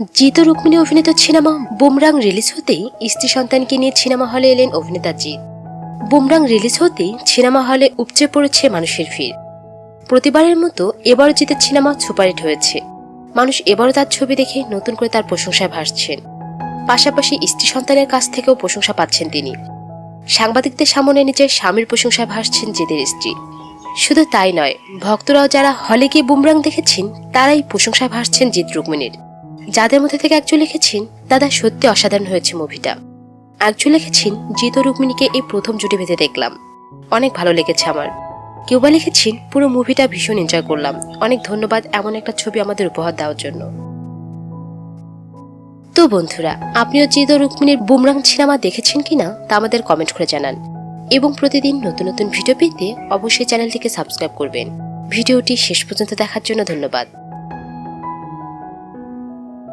জিত রুক্মিণী অভিনীত cinema বুমরাং release হতেই স্ত্রী সন্তানকে নিয়ে সিনেমা হলে এলেন অভিনেতা জিৎ। বুমরাং রিলিজ হতেই সিনেমা হলে উপচে পড়েছে মানুষের ভিড়। প্রতিবারের মতো এবারও জিতের সিনেমা সুপারহিট হয়েছে। মানুষ এবারও তার ছবি দেখে নতুন করে তার প্রশংসায় ভাসছেন। পাশাপাশি স্ত্রী সন্তানের কাছ থেকেও প্রশংসা পাচ্ছেন তিনি। সাংবাদিকদের সামনে নিজের স্বামীর প্রশংসায় ভাসছেন জিতের স্ত্রী। শুধু তাই নয়, ভক্তরাও যারা হলে গিয়ে বুমরাং দেখেছেন, তারাই প্রশংসায় ভাসছেন জিৎ রুক্মিণীর। যাদের মধ্যে থেকে একজন লিখেছেন, দাদা সত্যি অসাধারণ হয়েছে মুভিটা। একজন লিখেছেন, জিত রুক্মিণীকে এই প্রথম জুটি বেঁধে দেখলাম। অনেক ভালো লেগেছে আমার। কেউ বা লিখেছেন, পুরো মুভিটা ভীষণ এনজয় করলাম। অনেক ধন্যবাদ এমন একটা ছবি আমাদের উপহার দেওয়ার জন্য। তো বন্ধুরা, আপনিও ও রুক্মিণীর বুমরাং সিনেমা দেখেছেন কিনা তা আমাদের কমেন্ট করে জানান। এবং প্রতিদিন নতুন নতুন ভিডিও পেতে অবশ্যই চ্যানেলটিকে সাবস্ক্রাইব করবেন। ভিডিওটি শেষ পর্যন্ত দেখার জন্য ধন্যবাদ।